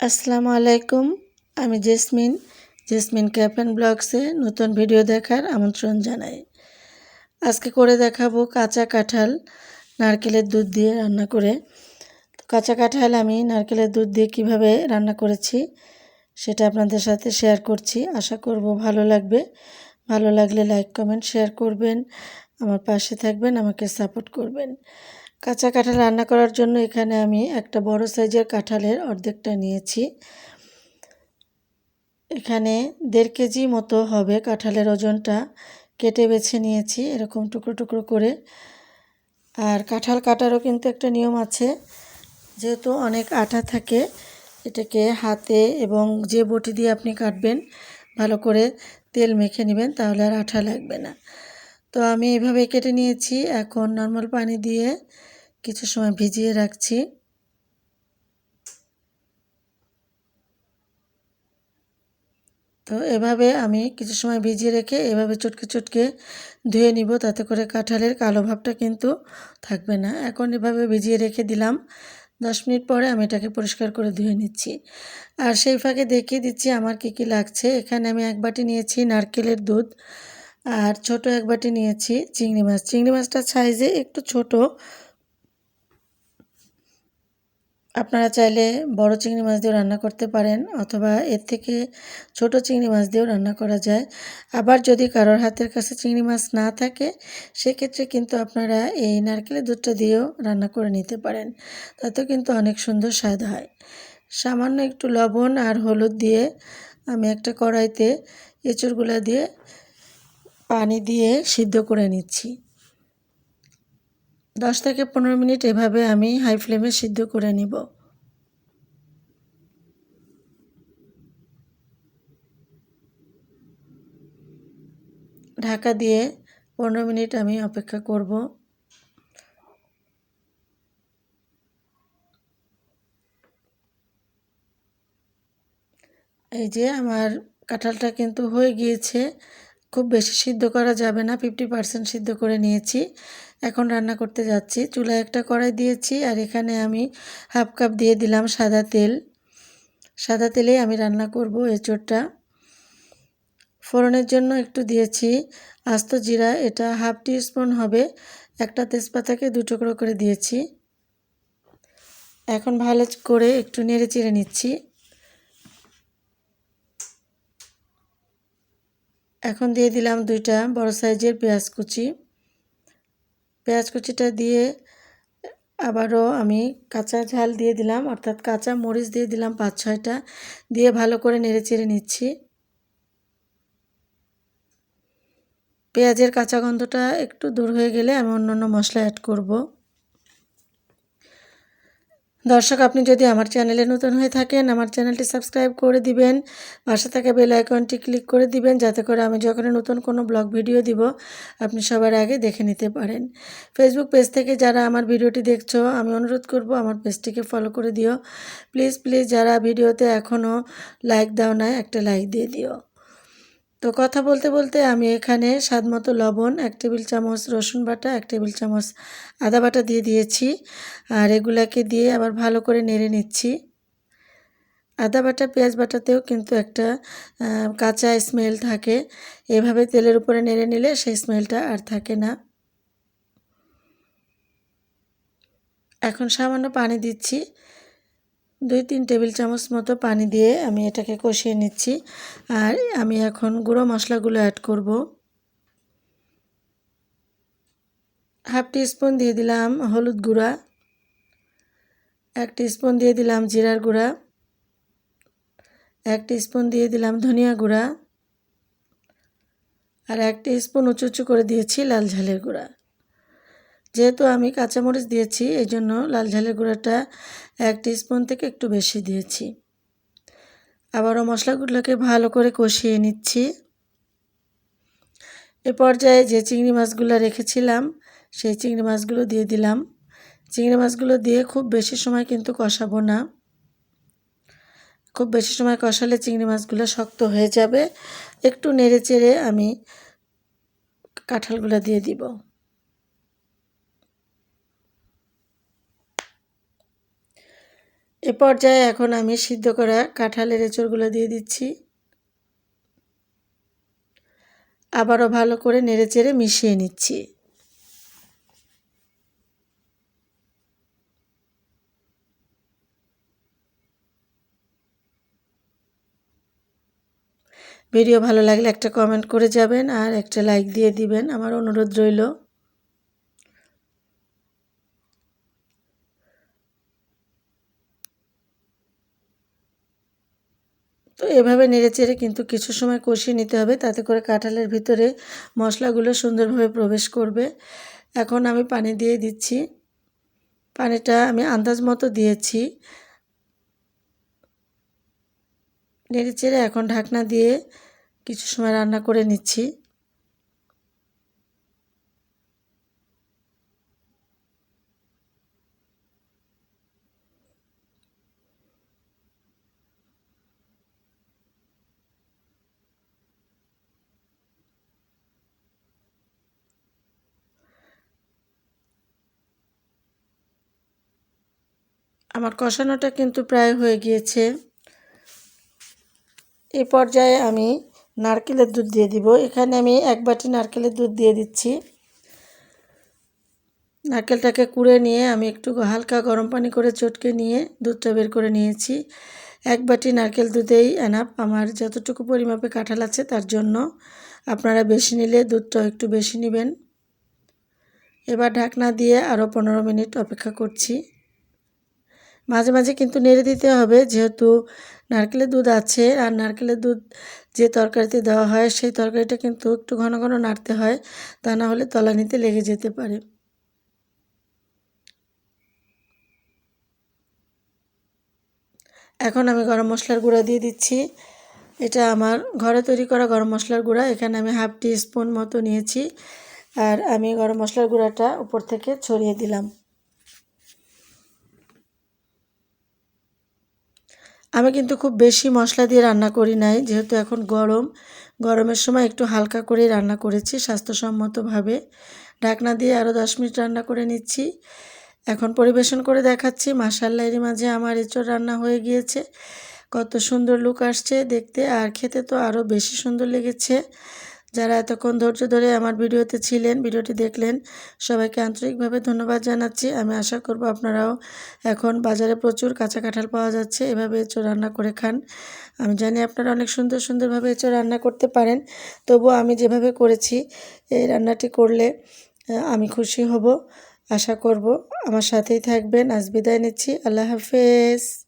আসসালামু আলাইকুম, আমি জেসমিন। জেসমিন ক্যাপ অ্যান্ড ব্লগসে নতুন ভিডিও দেখার আমন্ত্রণ জানাই। আজকে করে দেখাবো কাঁচা কাঁঠাল, নারকেলের দুধ দিয়ে রান্না করে। কাঁচা কাঁঠাল আমি নারকেলের দুধ দিয়ে কীভাবে রান্না করেছি সেটা আপনাদের সাথে শেয়ার করছি। আশা করব ভালো লাগবে। ভালো লাগলে লাইক, কমেন্ট, শেয়ার করবেন। আমার পাশে থাকবেন, আমাকে সাপোর্ট করবেন। কাঁচা কাঁঠাল রান্না করার জন্য এখানে আমি একটা বড় সাইজের কাঁঠালের অর্ধেকটা নিয়েছি। এখানে দেড় কেজি মতো হবে কাঁঠালের ওজনটা। কেটে বেছে নিয়েছি এরকম টুকরো টুকরো করে। আর কাঁঠাল কাটারও কিন্তু একটা নিয়ম আছে। যেহেতু অনেক আঠা থাকে, এটাকে হাতে এবং যে বটি দিয়ে আপনি কাটবেন, ভালো করে তেল মেখে নেবেন, তাহলে আর আঠা লাগবে না। তো আমি এভাবে কেটে নিয়েছি। এখন নর্মাল পানি দিয়ে কিছু সময় ভিজিয়ে রাখছি। তো এভাবে আমি কিছু সময় ভিজিয়ে রেখে এভাবে চটকে চটকে ধুয়ে নিব। তাতে করে কাঁঠালের কালো ভাবটা কিন্তু থাকবে না। এখন এভাবে ভিজিয়ে রেখে দিলাম। দশ মিনিট পরে আমি এটাকে পরিষ্কার করে ধুয়ে নিচ্ছি। আর সেই ফাঁকে দেখিয়ে দিচ্ছি আমার কী কী লাগছে। এখানে আমি এক বাটি নিয়েছি নারকেলের দুধ। আর ছোট এক বাটি নিয়েছি চিংড়ি মাছ। চিংড়ি মাছটা সাইজে একটু ছোট। আপনারা চাইলে বড় চিংড়ি মাছ দিয়েও রান্না করতে পারেন অথবা এর থেকে ছোট চিংড়ি মাছ দিয়েও রান্না করা যায়। আবার যদি কারোর হাতের কাছে চিংড়ি মাছ না থাকে, সেক্ষেত্রে কিন্তু আপনারা এই নারকেলের দুধটা দিয়েও রান্না করে নিতে পারেন। তাতেও কিন্তু অনেক সুন্দর স্বাদ হয়। সামান্য একটু লবণ আর হলুদ দিয়ে আমি একটা কড়াইতে এঁচড়গুলা দিয়ে পানি দিয়ে সিদ্ধ করে নিচ্ছি। দশ থেকে পনেরো মিনিট এভাবে আমি হাই ফ্লেমে সিদ্ধ করে নিব। ঢাকা দিয়ে পনেরো মিনিট আমি অপেক্ষা করব। এই যে আমার কাঁঠালটা কিন্তু হয়ে গিয়েছে। খুব বেশি সিদ্ধ করা যাবে না ফিফটি পারসেন্ট সিদ্ধ করে নিয়েছি। এখন রান্না করতে যাচ্ছি। চুলায় একটা কড়াই দিয়েছি আর এখানে আমি হাফ কাপ দিয়ে দিলাম সাদা তেল। সাদা তেলে আমি রান্না করব এঁচোড়টা। ফোড়নের জন্য একটু দিয়েছি আস্ত জিরা, এটা হাফ টি স্পুন হবে। একটা তেজপাতাকে দু টুকরো করে দিয়েছি। এখন ভালো করে একটু নেড়ে চিড়ে নিচ্ছি। এখন দিয়ে দিলাম দুইটা বড় সাইজের পেঁয়াজ কুচি। পেঁয়াজ কুচিটা দিয়ে আবারও আমি কাঁচা ঝাল দিয়ে দিলাম, অর্থাৎ কাঁচা মরিচ দিয়ে দিলাম পাঁচ ছয়টা, দিয়ে ভালো করে নেড়ে চেড়ে নিচ্ছি। পেঁয়াজের কাঁচা গন্ধটা একটু দূর হয়ে গেলে আমি অন্য অন্য মশলা অ্যাড করব। দর্শক, আপনি যদি আমার চ্যানেলে নতুন হয়ে থাকেন, আমার চ্যানেলটি সাবস্ক্রাইব করে দিবেন। পাশে থাকা বেল আইকনটি ক্লিক করে দিবেন, যাতে করে আমি যখন নতুন কোনো ব্লগ ভিডিও দিব, আপনি সবার আগে দেখে নিতে পারেন। ফেসবুক পেজ থেকে যারা আমার ভিডিওটি দেখছ, আমি অনুরোধ করব আমার পেজটিকে ফলো করে দিও। প্লিজ প্লিজ যারা ভিডিওতে এখনও লাইক দাও না একটা লাইক দিয়ে দিও। তো কথা বলতে বলতে আমি এখানে স্বাদ মতো লবণ, এক টেবিল চামচ রসুন বাটা, এক টেবিল চামচ আদা বাটা দিয়ে দিয়েছি। আর এগুলাকে দিয়ে আবার ভালো করে নেড়ে নিচ্ছি। আদা বাটা, পেঁয়াজ বাটাতেও কিন্তু একটা কাঁচা স্মেল থাকে। এভাবে তেলের উপরে নেড়ে নিলে সেই স্মেলটা আর থাকে না। এখন সামান্য পানি দিচ্ছি। দুই তিন টেবিল চামচ মতো পানি দিয়ে আমি এটাকে কষিয়ে নিচ্ছি। আর আমি এখন গুঁড়ো মশলাগুলো অ্যাড করব। হাফ স্পুন দিয়ে দিলাম হলুদ গুঁড়া। এক স্পুন দিয়ে দিলাম জিরার গুঁড়া। এক স্পুন দিয়ে দিলাম ধনিয়া গুঁড়া। আর এক স্পুন উঁচু উঁচু করে দিয়েছি লাল ঝালের গুঁড়া। যেহেতু আমি কাঁচামরিচ দিয়েছি এই জন্য লাল ঝালের গুঁড়াটা এক স্পুন থেকে একটু বেশি দিয়েছি। আবারও মশলাগুলোকে ভালো করে কষিয়ে নিচ্ছি। এ পর্যায়ে যে চিংড়ি মাছগুলো রেখেছিলাম, সেই চিংড়ি মাছগুলো দিয়ে দিলাম। চিংড়ি মাছগুলো দিয়ে খুব বেশি সময় কিন্তু কষাবো না। খুব বেশি সময় কষালে চিংড়ি মাছগুলো শক্ত হয়ে যাবে। একটু নেড়ে চেড়ে আমি কাঁঠালগুলো দিয়ে দিব। এ পর্যায়ে এখন আমি সিদ্ধ করা কাঁঠালের এঁচড়গুলো দিয়ে দিচ্ছি। আবারও ভালো করে নেড়েচেড়ে মিশিয়ে নিচ্ছি। ভিডিও ভালো লাগলে একটা কমেন্ট করে যাবেন আর একটা লাইক দিয়ে দিবেন। আমার অনুরোধ রইল। তো এভাবে নেড়েচেড়ে কিন্তু কিছু সময় কষিয়ে নিতে হবে। তাতে করে কাঁঠালের ভিতরে মশলাগুলো সুন্দরভাবে প্রবেশ করবে। এখন আমি পানি দিয়ে দিচ্ছি। পানিটা আমি আন্দাজ মতো দিয়েছি। নেড়েচেড়ে এখন ঢাকনা দিয়ে কিছু সময় রান্না করে নিচ্ছি। আমার কষানোটা কিন্তু প্রায় হয়ে গিয়েছে। এ পর্যায়ে আমি নারকেলের দুধ দিয়ে দিব। এখানে আমি এক বাটি নারকেলের দুধ দিয়ে দিচ্ছি। নারকেলটাকে কুড়ে নিয়ে আমি একটু হালকা গরম পানি করে চটকে নিয়ে দুধটা বের করে নিয়েছি। এক বাটি নারকেল দুধেই এনাপ আমার যতটুকু পরিমাপে কাঁঠাল আছে তার জন্য আপনারা বেশি নিলে দুধটাও একটু বেশি নেবেন। এবার ঢাকনা দিয়ে আরও পনেরো মিনিট অপেক্ষা করছি। মাঝে মাঝে কিন্তু নেড়ে দিতে হবে। যেহেতু নারকেলের দুধ আছে আর নারকেলের দুধ যে তরকারিতে দেওয়া হয়, সেই তরকারিটা কিন্তু একটু ঘন ঘন নাড়তে হয়। তা না হলে তলানিতে লেগে যেতে পারে। এখন আমি গরম মশলার গুঁড়া দিয়ে দিচ্ছি। এটা আমার ঘরে তৈরি করা গরম মশলার গুঁড়া। এখানে আমি হাফ টি স্পুন মতো নিয়েছি। আর আমি গরম মশলার গুঁড়াটা উপর থেকে ছড়িয়ে দিলাম। আমি কিন্তু খুব বেশি মশলা দিয়ে রান্না করি নাই, যেহেতু এখন গরম। গরমের সময় একটু হালকা করে রান্না করেছি স্বাস্থ্যসম্মতভাবে। ঢাকনা দিয়ে আরও দশ মিনিট রান্না করে নিচ্ছি। এখন পরিবেশন করে দেখাচ্ছি মাসাল্লা এর মাঝে আমার এঁচড় রান্না হয়ে গিয়েছে। কত সুন্দর লুক আসছে দেখতে, আর খেতে তো আরও বেশি সুন্দর লেগেছে। যারা এতক্ষণ ধৈর্য ধরে আমার ভিডিওতে ছিলেন, ভিডিওটি দেখলেন, সবাইকে আন্তরিকভাবে ধন্যবাদ জানাচ্ছি। আমি আশা করব আপনারাও এখন বাজারে প্রচুর কাঁচা কাঁঠাল পাওয়া যাচ্ছে। এভাবে এঁচো রান্না করে খান। আমি জানি আপনারা অনেক সুন্দর সুন্দরভাবে এঁচো রান্না করতে পারেন। তবু আমি যেভাবে করেছি, এই রান্নাটি করলে আমি খুশি হব। আশা করব আমার সাথেই থাকবেন। আজ বিদায় নিচ্ছি। আল্লাহ হাফেজ।